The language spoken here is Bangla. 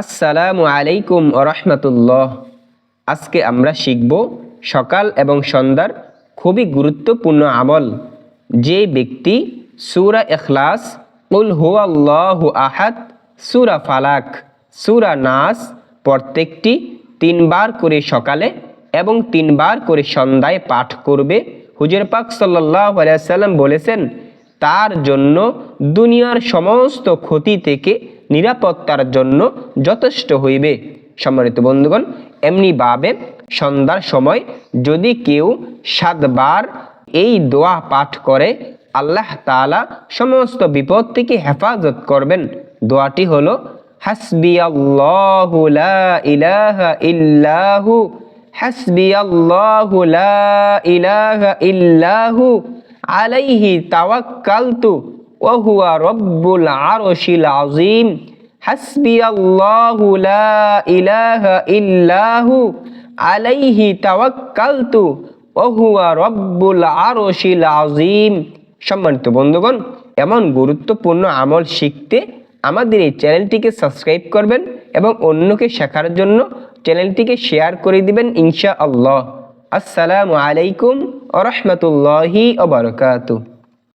আসসালামু আলাইকুম রহমতুল্লাহ। আজকে আমরা শিখব সকাল এবং সন্ধ্যার খুবই গুরুত্বপূর্ণ আমল। যে ব্যক্তি সুরা এখলাস উল হুয়াল্লাহু আহাদ সুরা ফালাক, সুরা নাস প্রত্যেকটি তিনবার করে সকালে এবং তিনবার করে সন্ধ্যায় পাঠ করবে। হুজুর পাক সাল্লাহ সাল্লাম বলেছেন, তার জন্য দুনিয়ার সমস্ত ক্ষতি থেকে নিরাপত্তার জন্য যথেষ্ট হইবে। সম্মানিত বন্ধুগণ এমনিভাবে সন্ধ্যার সময় যদি কেউ সাতবার এই দোয়া পাঠ করে, আল্লাহ তাআলা সমস্ত বিপদ থেকে হেফাজত করবেন। দোয়াটি হলো হাসবি লা ইল্লাহু হাসবি লা ইল্লাহু, আলাইহি তাওয়াক্কালতু। লা ইল্লাহু আলাইহি সম্মানিত বন্ধুগণ, এমন গুরুত্বপূর্ণ আমল শিখতে আমাদের এই চ্যানেলটিকে সাবস্ক্রাইব করবেন এবং অন্যকে শেখার জন্য চ্যানেলটিকে শেয়ার করে দিবেন ইনশা আল্লাহ আসসালামু আলাইকুম আ রহমতুল্লাহি